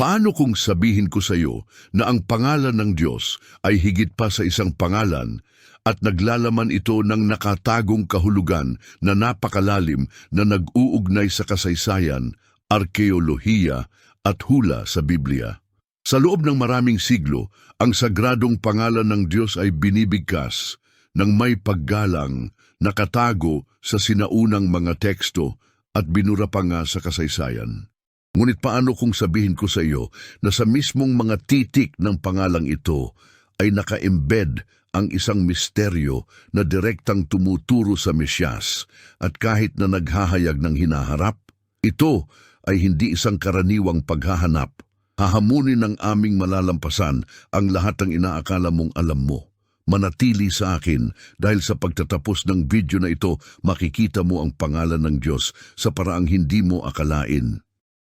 Paano kung sabihin ko sa iyo na ang pangalan ng Diyos ay higit pa sa isang pangalan at naglalaman ito ng nakatagong kahulugan na napakalalim na nag-uugnay sa kasaysayan, arkeolohiya at hula sa Biblia? Sa loob ng maraming siglo, ang sagradong pangalan ng Diyos ay binibigkas ng may paggalang nakatago sa sinaunang mga teksto at binura pa nga sa kasaysayan. Ngunit paano kung sabihin ko sa iyo na sa mismong mga titik ng pangalang ito ay naka-embed ang isang misteryo na direktang tumuturo sa Mesyas at kahit na naghahayag ng hinaharap, ito ay hindi isang karaniwang paghahanap. Hahamunin ng aming malalampasan ang lahat ng inaakala mong alam mo. Manatili sa akin dahil sa pagtatapos ng video na ito makikita mo ang pangalan ng Diyos sa paraang hindi mo akalain.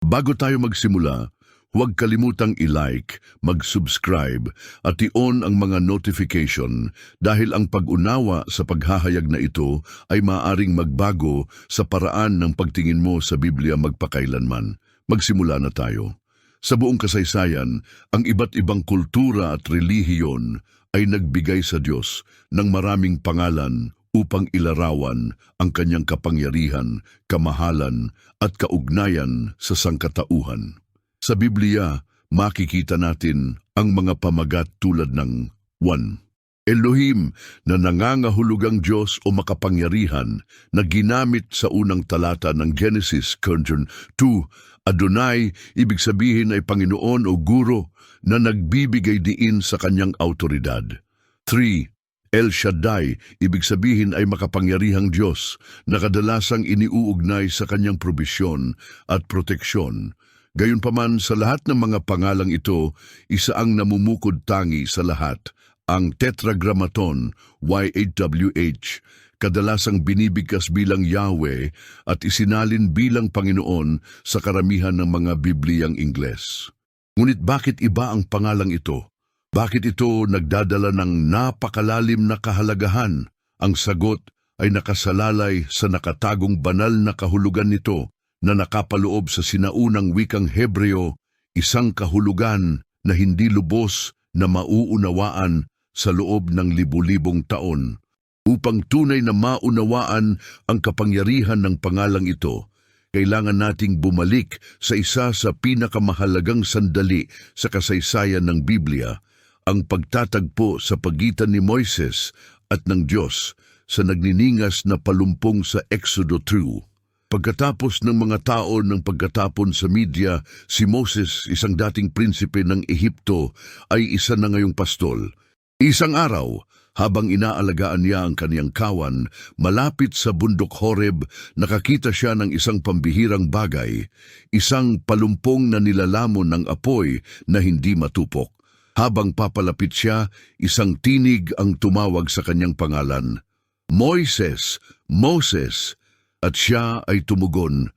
Bago tayo magsimula, huwag kalimutang i-like, mag-subscribe at i-on ang mga notification dahil ang pag-unawa sa paghahayag na ito ay maaring magbago sa paraan ng pagtingin mo sa Biblia magpakailanman. Magsimula na tayo. Sa buong kasaysayan, ang iba't ibang kultura at relihiyon ay nagbigay sa Diyos ng maraming pangalan upang ilarawan ang kanyang kapangyarihan, kamahalan at kaugnayan sa sangkatauhan. Sa Biblia, makikita natin ang mga pamagat tulad ng 1. Elohim na nangangahulugang Diyos o makapangyarihan na ginamit sa unang talata ng Genesis, Conjun 2. Adonai, ibig sabihin ay Panginoon o Guro na nagbibigay diin sa kanyang autoridad. 3. El Shaddai, ibig sabihin ay makapangyarihang Diyos na kadalasang iniuugnay sa kanyang probisyon at proteksyon. Gayunpaman sa lahat ng mga pangalang ito, isa ang namumukod tangi sa lahat, ang Tetragrammaton, YHWH, kadalasang binibigkas bilang Yahweh at isinalin bilang Panginoon sa karamihan ng mga Bibliyang Ingles. Ngunit bakit iba ang pangalang ito? Bakit ito nagdadala ng napakalalim na kahalagahan? Ang sagot ay nakasalalay sa nakatagong banal na kahulugan nito na nakapaloob sa sinaunang wikang Hebreo, isang kahulugan na hindi lubos na mauunawaan sa loob ng libu-libong taon. Upang tunay na maunawaan ang kapangyarihan ng pangalang ito, kailangan nating bumalik sa isa sa pinakamahalagang sandali sa kasaysayan ng Biblia, ang pagtatagpo sa pagitan ni Moises at ng Diyos sa nagniningas na palumpong sa Exodo 2. Pagkatapos ng mga taon ng pagkatapon sa media, si Moses, isang dating prinsipe ng Ehipto, ay isa na ngayong pastol. Isang araw, habang inaalagaan niya ang kaniyang kawan, malapit sa bundok Horeb, nakakita siya ng isang pambihirang bagay, isang palumpong na nilalamon ng apoy na hindi matupok. Habang papalapit siya, isang tinig ang tumawag sa kanyang pangalan. Moises! Moses! At siya ay tumugon,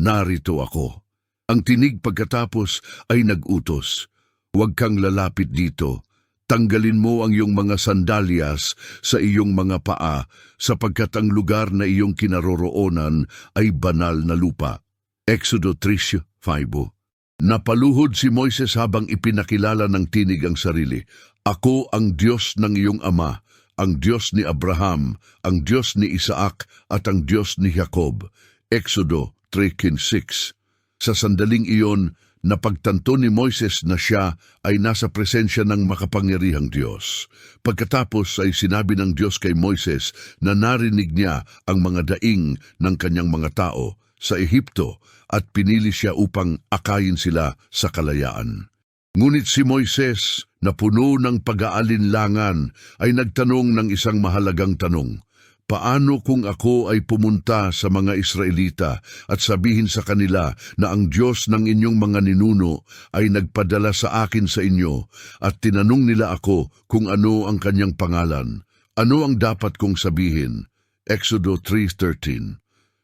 Narito ako. Ang tinig pagkatapos ay nagutos, Huwag kang lalapit dito. Tanggalin mo ang iyong mga sandalyas sa iyong mga paa sapagkat ang lugar na iyong kinaroroonan ay banal na lupa. Exodo 3.5 Napaluhod si Moises habang ipinakilala ng tinig ang sarili. Ako ang Diyos ng iyong ama, ang Diyos ni Abraham, ang Diyos ni Isaac at ang Diyos ni Jacob. Exodo 3.6 Sa sandaling iyon, napagtanto ni Moises na siya ay nasa presensya ng makapangyarihang Diyos. Pagkatapos ay sinabi ng Diyos kay Moises na narinig niya ang mga daing ng kanyang mga tao sa Ehipto at pinili siya upang akayin sila sa kalayaan. Ngunit si Moises, na puno ng pag-aalinlangan, ay nagtanong ng isang mahalagang tanong. Paano kung ako ay pumunta sa mga Israelita at sabihin sa kanila na ang Diyos ng inyong mga ninuno ay nagpadala sa akin sa inyo at tinanong nila ako kung ano ang kanyang pangalan? Ano ang dapat kong sabihin? Exodo 3.13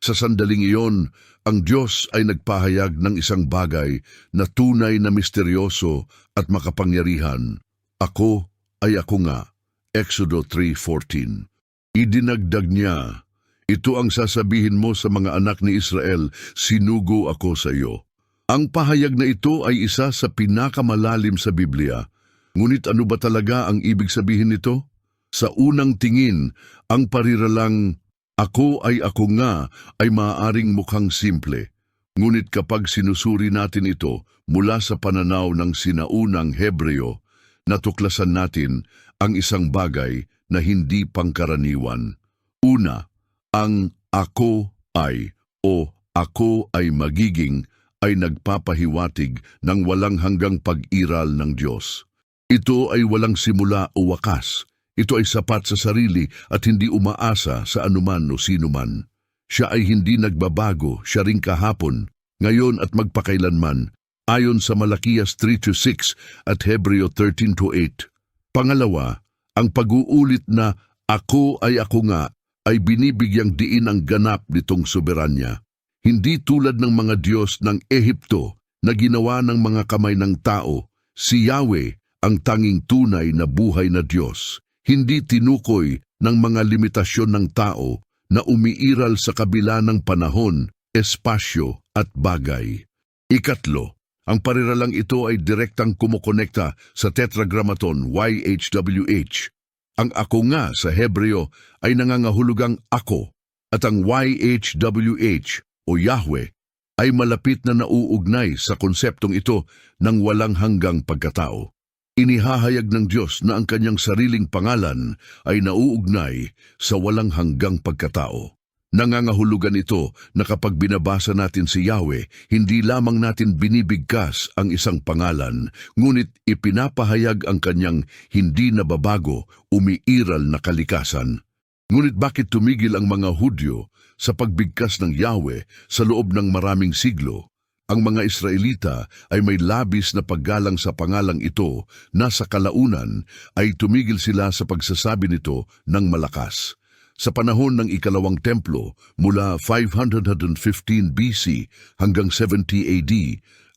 Sa sandaling iyon, ang Diyos ay nagpahayag ng isang bagay na tunay na misteryoso at makapangyarihan. Ako ay ako nga. Exodo 3.14 Idinagdag niya, Ito ang sasabihin mo sa mga anak ni Israel, sinugo ako sa iyo. Ang pahayag na ito ay isa sa pinakamalalim sa Biblia. Ngunit ano ba talaga ang ibig sabihin nito? Sa unang tingin, ang pariralang ako ay ako nga ay maaaring mukhang simple. Ngunit kapag sinusuri natin ito mula sa pananaw ng sinaunang Hebreo, natuklasan natin ang isang bagay na hindi pangkaraniwan. Una, ang ako ay o ako ay magiging ay nagpapahiwatig ng walang hanggang pag-iral ng Diyos. Ito ay walang simula o wakas. Ito ay sapat sa sarili at hindi umaasa sa anuman o sinuman. Siya ay hindi nagbabago, siya ring kahapon, ngayon at magpakailanman, ayon sa Malakias 3-6 at Hebreo 13-8. Pangalawa, ang pag-uulit na ako ay ako nga ay binibigyang diin ang ganap nitong soberanya. Hindi tulad ng mga Diyos ng Ehipto na ginawa ng mga kamay ng tao, si Yahweh ang tanging tunay na buhay na Diyos. Hindi tinukoy ng mga limitasyon ng tao na umiiral sa kabila ng panahon, espasyo at bagay. Ikatlo, ang pariralang ito ay direktang kumukonekta sa Tetragrammaton YHWH. Ang ako nga sa Hebreo ay nangangahulugang ako at ang YHWH o Yahweh ay malapit na nauugnay sa konseptong ito ng walang hanggang pagkatao. Inihahayag ng Diyos na ang kanyang sariling pangalan ay nauugnay sa walang hanggang pagkatao. Nangangahulugan ito na kapag binabasa natin si Yahweh, hindi lamang natin binibigkas ang isang pangalan, ngunit ipinapahayag ang kanyang hindi nababago, umiiral na kalikasan. Ngunit bakit tumigil ang mga Hudyo sa pagbigkas ng Yahweh sa loob ng maraming siglo? Ang mga Israelita ay may labis na paggalang sa pangalang ito na sa kalaunan ay tumigil sila sa pagsasabi nito ng malakas. Sa panahon ng ikalawang templo mula 515 BC hanggang 70 AD,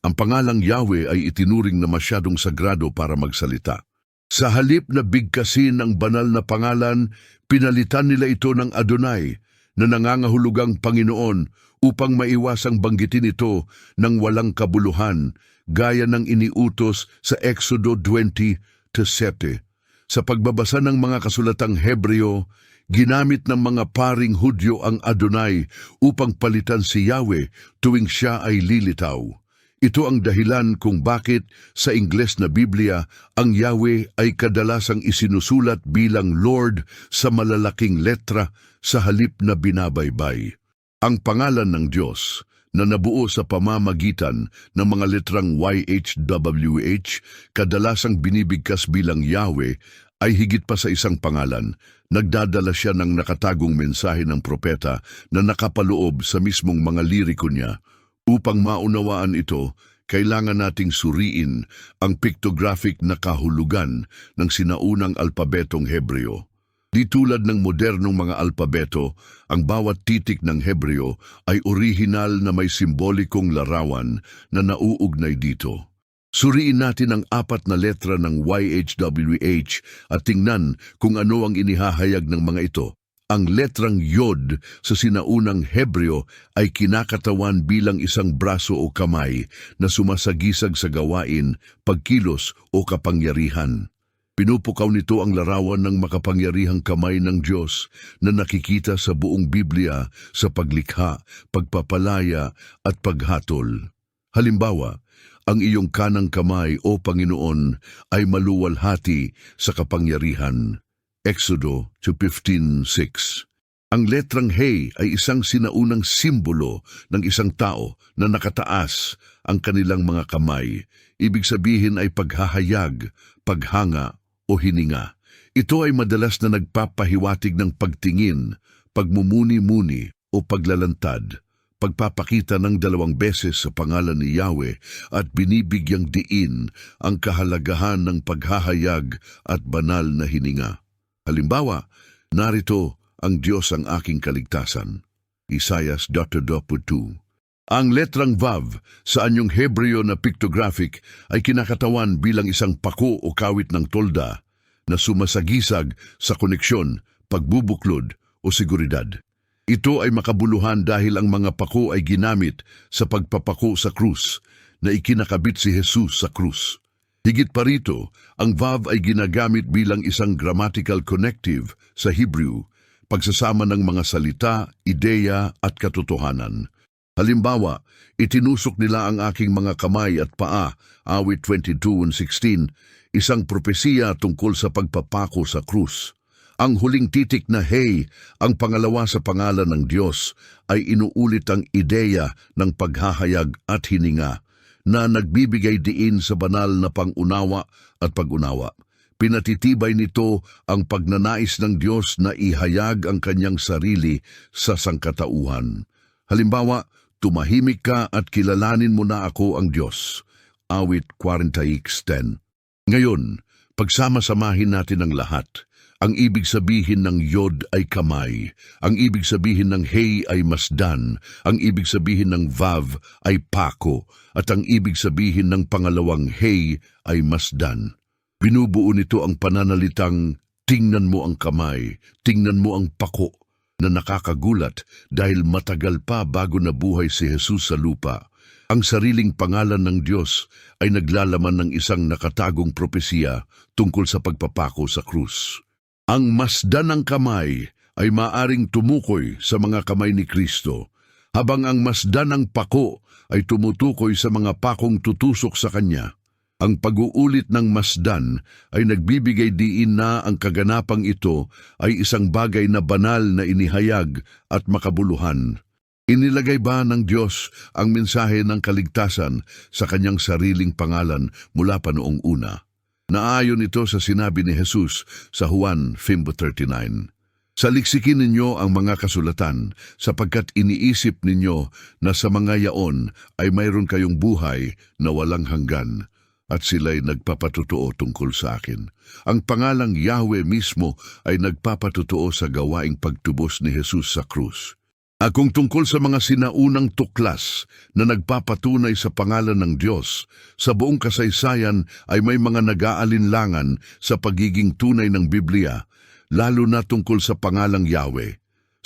ang pangalang Yahweh ay itinuring na masyadong sagrado para magsalita. Sa halip na bigkasin ang banal na pangalan, pinalitan nila ito ng Adonai na nangangahulugang Panginoon upang maiwasang banggitin ito ng walang kabuluhan gaya ng iniutos sa Exodo 20 to 7. Sa pagbabasa ng mga kasulatang Hebreo, ginamit ng mga paring Hudyo ang Adonai upang palitan si Yahweh tuwing siya ay lilitaw. Ito ang dahilan kung bakit sa Ingles na Biblia ang Yahweh ay kadalasang isinusulat bilang Lord sa malalaking letra sa halip na binabaybay. Ang pangalan ng Diyos na nabuo sa pamamagitan ng mga letrang YHWH kadalasang binibigkas bilang Yahweh ay higit pa sa isang pangalan. Nagdadala siya ng nakatagong mensahe ng propeta na nakapaloob sa mismong mga liriko niya. Upang maunawaan ito, kailangan nating suriin ang pictographic na kahulugan ng sinaunang alpabetong Hebreo. Di tulad ng modernong mga alpabeto, ang bawat titik ng Hebreo ay orihinal na may simbolikong larawan na nauugnay dito. Suriin natin ang apat na letra ng YHWH at tingnan kung ano ang inihahayag ng mga ito. Ang letrang Yod sa sinaunang Hebreo ay kinakatawan bilang isang braso o kamay na sumasagisag sa gawain, pagkilos o kapangyarihan. Pinupukaw nito ang larawan ng makapangyarihang kamay ng Diyos na nakikita sa buong Biblia sa paglikha, pagpapalaya at paghatol. Halimbawa, ang iyong kanang kamay o Panginoon ay maluwalhati sa kapangyarihan. Exodo 15.6 Ang letrang He ay isang sinaunang simbolo ng isang tao na nakataas ang kanilang mga kamay. Ibig sabihin ay paghahayag, paghanga o hininga. Ito ay madalas na nagpapahiwatig ng pagtingin, pagmumuni-muni o paglalantad pagpapakita ng dalawang beses sa pangalan ni Yahweh at binibigyang diin ang kahalagahan ng paghahayag at banal na hininga. Halimbawa, narito ang Diyos ang aking kaligtasan. Isayas 2. Ang letrang Vav sa anyong Hebreo na pictographic ay kinakatawan bilang isang pako o kawit ng tolda na sumasagisag sa koneksyon, pagbubuklod o seguridad. Ito ay makabuluhan dahil ang mga pako ay ginamit sa pagpapako sa krus. na ikinakabit si Jesus sa krus. Higit pa rito, ang vav ay ginagamit bilang isang grammatical connective sa Hebrew, pagsasama ng mga salita, ideya at katotohanan. Halimbawa, itinusok nila ang aking mga kamay at paa, awit 22:16, isang propesiya tungkol sa pagpapako sa krus. Ang huling titik na hey, ang pangalawa sa pangalan ng Diyos, ay inuulit ang ideya ng paghahayag at hininga na nagbibigay diin sa banal na pangunawa at pagunawa. Pinatitibay nito ang pagnanais ng Diyos na ihayag ang kanyang sarili sa sangkatauhan. Halimbawa, tumahimik ka at kilalanin mo na ako ang Diyos. Awit 40.10 Ngayon, pagsama-samahin natin ang lahat. Ang ibig sabihin ng yod ay kamay, ang ibig sabihin ng hey ay masdan, ang ibig sabihin ng vav ay pako, at ang ibig sabihin ng pangalawang hey ay masdan. Binubuo nito ang pananalitang tingnan mo ang kamay, tingnan mo ang pako, na nakakagulat dahil matagal pa bago nabuhay si Jesus sa lupa. Ang sariling pangalan ng Diyos ay naglalaman ng isang nakatagong propesiya tungkol sa pagpapako sa krus. Ang masdan ng kamay ay maaring tumukoy sa mga kamay ni Kristo, habang ang masdan ng pako ay tumutukoy sa mga pakong tutusok sa Kanya. Ang pag-uulit ng masdan ay nagbibigay diin na ang kaganapang ito ay isang bagay na banal na inihayag at makabuluhan. Inilagay ba ng Diyos ang mensahe ng kaligtasan sa kanyang sariling pangalan mula pa noong una? Naayon ito sa sinabi ni Jesus sa Juan 5.39. Saliksikin ninyo ang mga kasulatan sapagkat iniisip ninyo na sa mga yaon ay mayroon kayong buhay na walang hanggan at sila'y nagpapatutuo tungkol sa akin. Ang pangalang Yahweh mismo ay nagpapatutuo sa gawaing pagtubos ni Jesus sa krus. Akong tungkol sa mga sinaunang tuklas na nagpapatunay sa pangalan ng Diyos, sa buong kasaysayan ay may mga nag-aalinlangan sa pagiging tunay ng Biblia, lalo na tungkol sa pangalang Yahweh.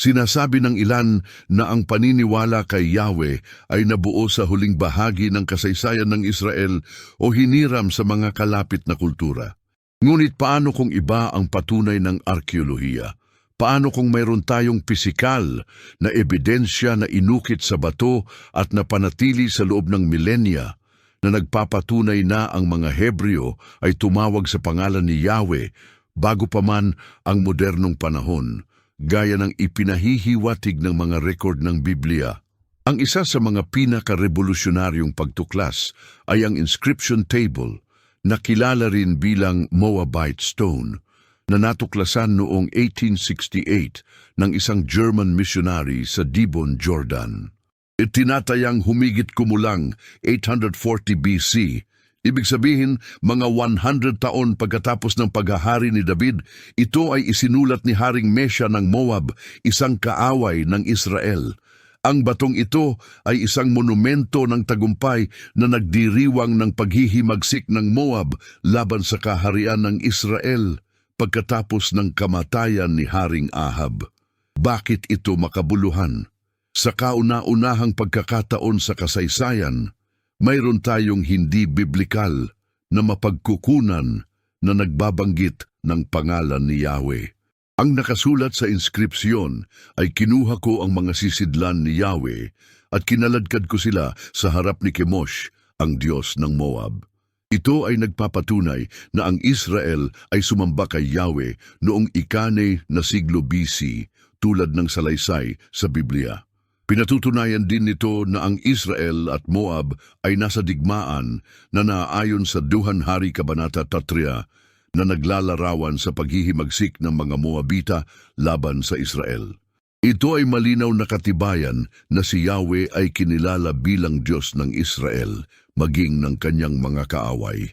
Sinasabi ng ilan na ang paniniwala kay Yahweh ay nabuo sa huling bahagi ng kasaysayan ng Israel o hiniram sa mga kalapit na kultura. Ngunit paano kung iba ang patunay ng arkeolohiya? Paano kung mayroon tayong pisikal na ebidensya na inukit sa bato at napanatili sa loob ng milenya na nagpapatunay na ang mga Hebreo ay tumawag sa pangalan ni Yahweh bago pa man ang modernong panahon, gaya ng ipinahihiwatig ng mga rekord ng Biblia. Ang isa sa mga pinaka-revolusyonaryong pagtuklas ay ang inscription table na kilala rin bilang Moabite Stone na natuklasan noong 1868 ng isang German missionary sa Dibon, Jordan. Itinatayang humigit kumulang 840 BC, ibig sabihin mga 100 taon pagkatapos ng paghahari ni David, ito ay isinulat ni Haring Mesha ng Moab, isang kaaway ng Israel. Ang batong ito ay isang monumento ng tagumpay na nagdiriwang ng paghihimagsik ng Moab laban sa kaharian ng Israel pagkatapos ng kamatayan ni Haring Ahab. Bakit ito makabuluhan? Sa kauna-unahang pagkakataon sa kasaysayan, mayroon tayong hindi biblikal na mapagkukunan na nagbabanggit ng pangalan ni Yahweh. Ang nakasulat sa inskripsyon ay kinuha ko ang mga sisidlan ni Yahweh at kinaladkad ko sila sa harap ni Kemosh, ang Diyos ng Moab. Ito ay nagpapatunay na ang Israel ay sumamba kay Yahweh noong ikane na siglo BC tulad ng salaysay sa Biblia. Pinatutunayan din nito na ang Israel at Moab ay nasa digmaan na naaayon sa Duhan Hari Kabanata Tatria na naglalarawan sa paghihimagsik ng mga Moabita laban sa Israel. Ito ay malinaw na katibayan na si Yahweh ay kinilala bilang Diyos ng Israel, maging ng kanyang mga kaaway.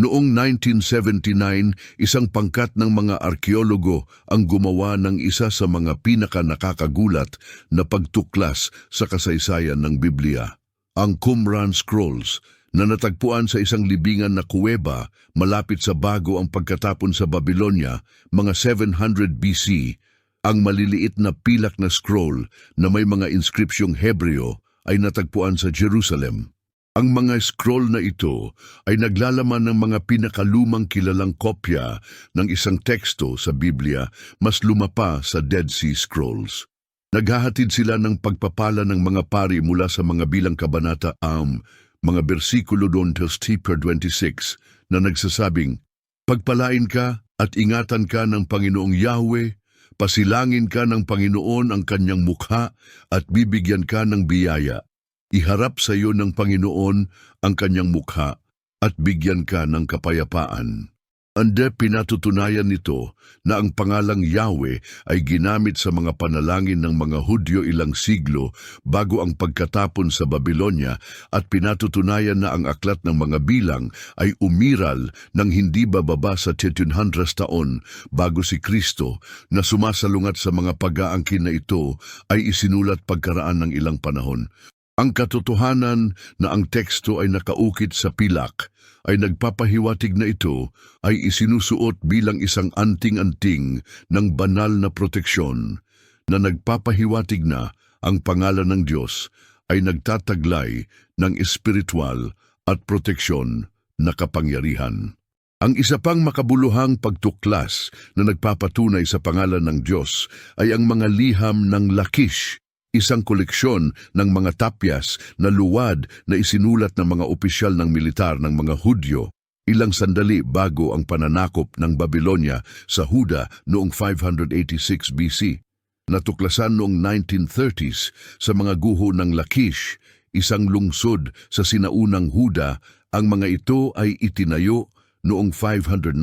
Noong 1979, isang pangkat ng mga arkeologo ang gumawa ng isa sa mga pinaka-nakakagulat na pagtuklas sa kasaysayan ng Biblia. Ang Qumran Scrolls na natagpuan sa isang libingan na kuweba malapit sa bago ang pagkatapon sa Babylonia, mga 700 BC, ang maliliit na pilak na scroll na may mga inskripsyong Hebreo ay natagpuan sa Jerusalem. Ang mga scroll na ito ay naglalaman ng mga pinakalumang kilalang kopya ng isang teksto sa Biblia mas lumapa sa Dead Sea Scrolls. Naghahatid sila ng pagpapala ng mga pari mula sa mga bilang kabanata am, mga bersikulo doon Steeper 26 na nagsasabing, Pagpalain ka at ingatan ka ng Panginoong Yahweh, pasilangin ka ng Panginoon ang kanyang mukha at bibigyan ka ng biyaya. Iharap sa iyo ng Panginoon ang kanyang mukha at bigyan ka ng kapayapaan. Ande pinatutunayan nito na ang pangalang Yahweh ay ginamit sa mga panalangin ng mga Hudyo ilang siglo bago ang pagkatapon sa Babylonia at pinatutunayan na ang aklat ng mga bilang ay umiral ng hindi bababa sa 1300 taon bago si Kristo na sumasalungat sa mga pag-aangkin na ito ay isinulat pagkaraan ng ilang panahon. Ang katotohanan na ang teksto ay nakaukit sa pilak ay nagpapahiwatig na ito ay isinusuot bilang isang anting-anting ng banal na proteksyon na nagpapahiwatig na ang pangalan ng Diyos ay nagtataglay ng espiritual at proteksyon na kapangyarihan. Ang isa pang makabuluhang pagtuklas na nagpapatunay sa pangalan ng Diyos ay ang mga liham ng Lakish, isang koleksyon ng mga tapyas na luwad na isinulat ng mga opisyal ng militar ng mga Hudyo ilang sandali bago ang pananakop ng Babylonia sa Huda noong 586 BC. Natuklasan noong 1930s sa mga guho ng Lakish, isang lungsod sa sinaunang Huda, ang mga ito ay itinayo noong 590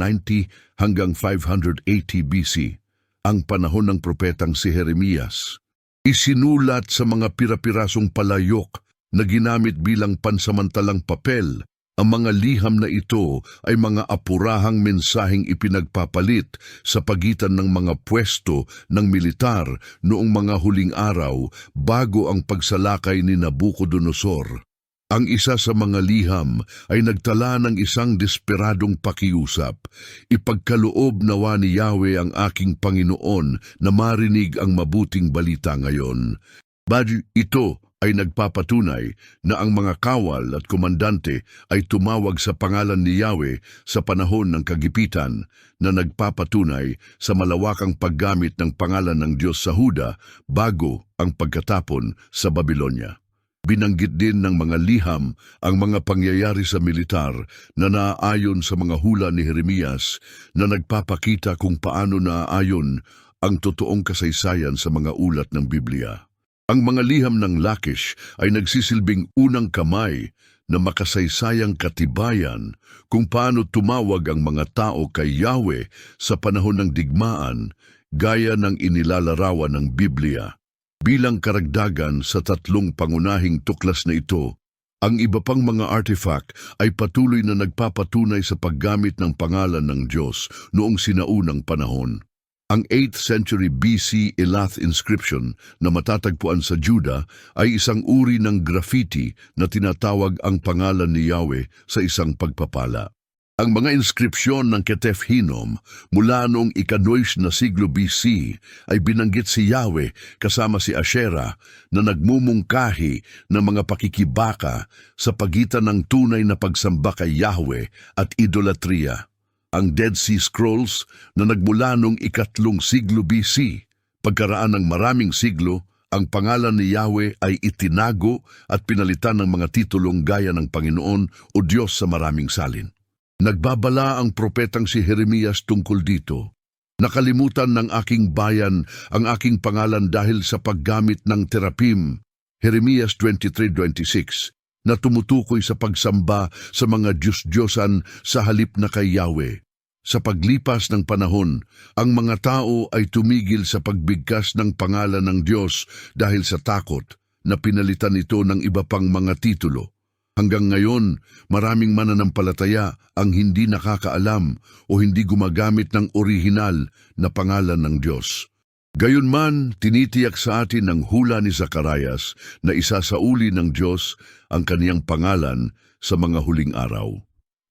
hanggang 580 BC, ang panahon ng propetang si Jeremias. Isinulat sa mga pirapirasong palayok na ginamit bilang pansamantalang papel ang mga liham na ito ay mga apurahang mensaheng ipinagpapalit sa pagitan ng mga pwesto ng militar noong mga huling araw bago ang pagsalakay ni Nabucodonosor. Ang isa sa mga liham ay nagtala ng isang desperadong pakiusap. Ipagkaloob nawa ni Yahweh ang aking Panginoon na marinig ang mabuting balita ngayon. Bad ito ay nagpapatunay na ang mga kawal at komandante ay tumawag sa pangalan ni Yahweh sa panahon ng kagipitan na nagpapatunay sa malawakang paggamit ng pangalan ng Diyos sa Huda bago ang pagkatapon sa Babylonia. Binanggit din ng mga liham ang mga pangyayari sa militar na naaayon sa mga hula ni Jeremias na nagpapakita kung paano naaayon ang totoong kasaysayan sa mga ulat ng Biblia. Ang mga liham ng Lakish ay nagsisilbing unang kamay na makasaysayang katibayan kung paano tumawag ang mga tao kay Yahweh sa panahon ng digmaan gaya ng inilalarawan ng Biblia. Bilang karagdagan sa tatlong pangunahing tuklas na ito, ang iba pang mga artifact ay patuloy na nagpapatunay sa paggamit ng pangalan ng Diyos noong sinaunang panahon. Ang 8th century BC Elath inscription na matatagpuan sa Juda ay isang uri ng graffiti na tinatawag ang pangalan ni Yahweh sa isang pagpapala. Ang mga inskripsyon ng Ketef Hinom mula noong ikanoys na siglo BC ay binanggit si Yahweh kasama si Asherah na nagmumungkahi ng mga pakikibaka sa pagitan ng tunay na pagsamba kay Yahweh at idolatria ang Dead Sea Scrolls na nagmula noong ikatlong siglo BC. Pagkaraan ng maraming siglo, ang pangalan ni Yahweh ay itinago at pinalitan ng mga titulong gaya ng Panginoon o Diyos sa maraming salin. Nagbabala ang propetang si Jeremias tungkol dito. Nakalimutan ng aking bayan ang aking pangalan dahil sa paggamit ng terapim. Jeremias 23.26 na tumutukoy sa pagsamba sa mga Diyos-Diyosan sa halip na kay Yahweh. Sa paglipas ng panahon, ang mga tao ay tumigil sa pagbigkas ng pangalan ng Diyos dahil sa takot na pinalitan ito ng iba pang mga titulo. Hanggang ngayon, maraming mananampalataya ang hindi nakakaalam o hindi gumagamit ng orihinal na pangalan ng Diyos. Gayunman, tinitiyak sa atin ng hula ni Zacarias na isasauli ng Diyos ang kaniyang pangalan sa mga huling araw.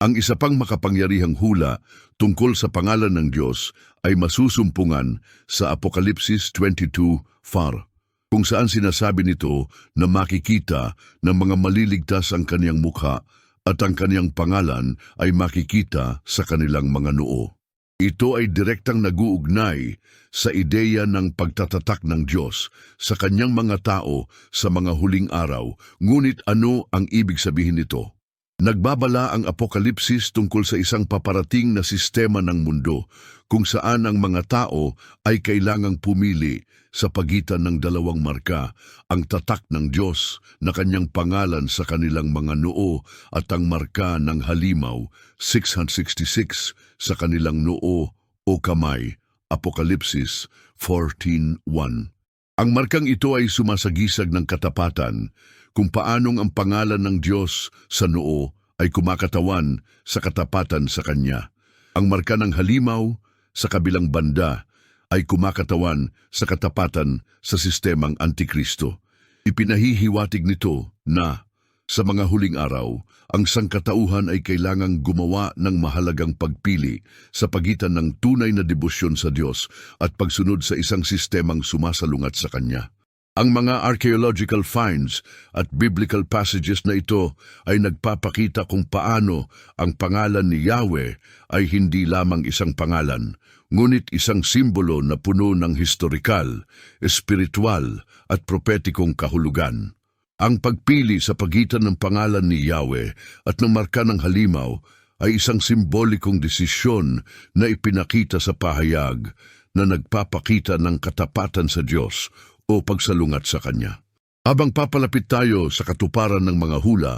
Ang isa pang makapangyarihang hula tungkol sa pangalan ng Diyos ay masusumpungan sa Apokalipsis 22, far. Kung saan sinasabi nito na makikita ng mga maliligtas ang kaniyang mukha at ang kaniyang pangalan ay makikita sa kanilang mga noo. Ito ay direktang naguugnay sa ideya ng pagtatatak ng Diyos sa kanyang mga tao sa mga huling araw. Ngunit ano ang ibig sabihin nito? Nagbabala ang Apokalipsis tungkol sa isang paparating na sistema ng mundo kung saan ang mga tao ay kailangang pumili sa pagitan ng dalawang marka, ang tatak ng Diyos na kanyang pangalan sa kanilang mga noo at ang marka ng halimaw 666 sa kanilang noo o kamay. Apokalipsis 14.1 Ang markang ito ay sumasagisag ng katapatan kung paanong ang pangalan ng Diyos sa noo ay kumakatawan sa katapatan sa Kanya. Ang marka ng halimaw sa kabilang banda ay kumakatawan sa katapatan sa sistemang Antikristo. Ipinahihiwatig nito na sa mga huling araw, ang sangkatauhan ay kailangang gumawa ng mahalagang pagpili sa pagitan ng tunay na debosyon sa Diyos at pagsunod sa isang sistemang sumasalungat sa Kanya. Ang mga archaeological finds at biblical passages na ito ay nagpapakita kung paano ang pangalan ni Yahweh ay hindi lamang isang pangalan, ngunit isang simbolo na puno ng historikal, espiritual at propetikong kahulugan. Ang pagpili sa pagitan ng pangalan ni Yahweh at ng marka ng halimaw ay isang simbolikong desisyon na ipinakita sa pahayag na nagpapakita ng katapatan sa Diyos o pagsalungat sa Kanya. Habang papalapit tayo sa katuparan ng mga hula,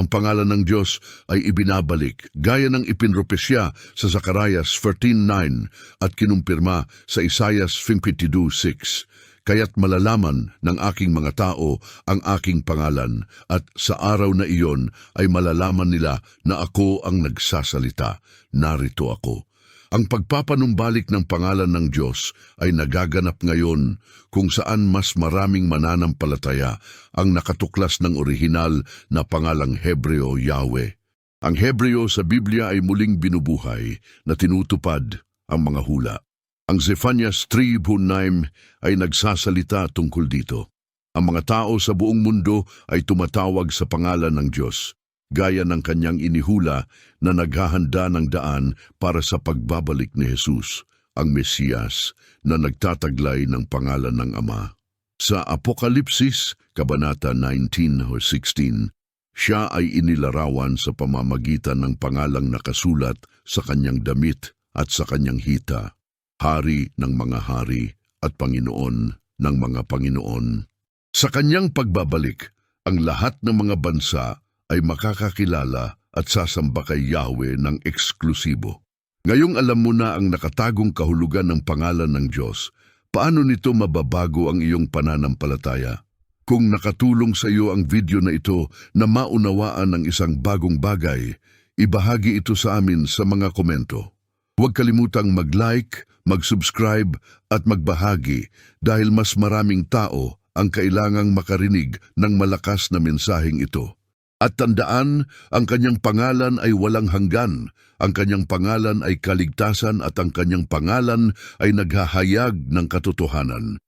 ang pangalan ng Diyos ay ibinabalik gaya ng ipinropesya sa Zacarias 13.9 at kinumpirma sa Isaias 52.6. Kaya't malalaman ng aking mga tao ang aking pangalan at sa araw na iyon ay malalaman nila na ako ang nagsasalita. Narito ako. Ang pagpapanumbalik ng pangalan ng Diyos ay nagaganap ngayon kung saan mas maraming mananampalataya ang nakatuklas ng orihinal na pangalang Hebreo Yahweh. Ang Hebreo sa Biblia ay muling binubuhay na tinutupad ang mga hula. Ang Zephanias 3.9 ay nagsasalita tungkol dito. Ang mga tao sa buong mundo ay tumatawag sa pangalan ng Diyos gaya ng kanyang inihula na naghahanda ng daan para sa pagbabalik ni Jesus, ang Mesiyas, na nagtataglay ng pangalan ng Ama. Sa Apokalipsis, Kabanata 19 o 16, siya ay inilarawan sa pamamagitan ng pangalang nakasulat sa kanyang damit at sa kanyang hita, Hari ng mga hari at Panginoon ng mga Panginoon. Sa kanyang pagbabalik, ang lahat ng mga bansa ay makakakilala at sasamba kay Yahweh ng eksklusibo. Ngayong alam mo na ang nakatagong kahulugan ng pangalan ng Diyos, paano nito mababago ang iyong pananampalataya? Kung nakatulong sa iyo ang video na ito na maunawaan ng isang bagong bagay, ibahagi ito sa amin sa mga komento. Huwag kalimutang mag-like, mag-subscribe at magbahagi dahil mas maraming tao ang kailangang makarinig ng malakas na mensaheng ito. At tandaan, ang kanyang pangalan ay walang hanggan, ang kanyang pangalan ay kaligtasan at ang kanyang pangalan ay naghahayag ng katotohanan.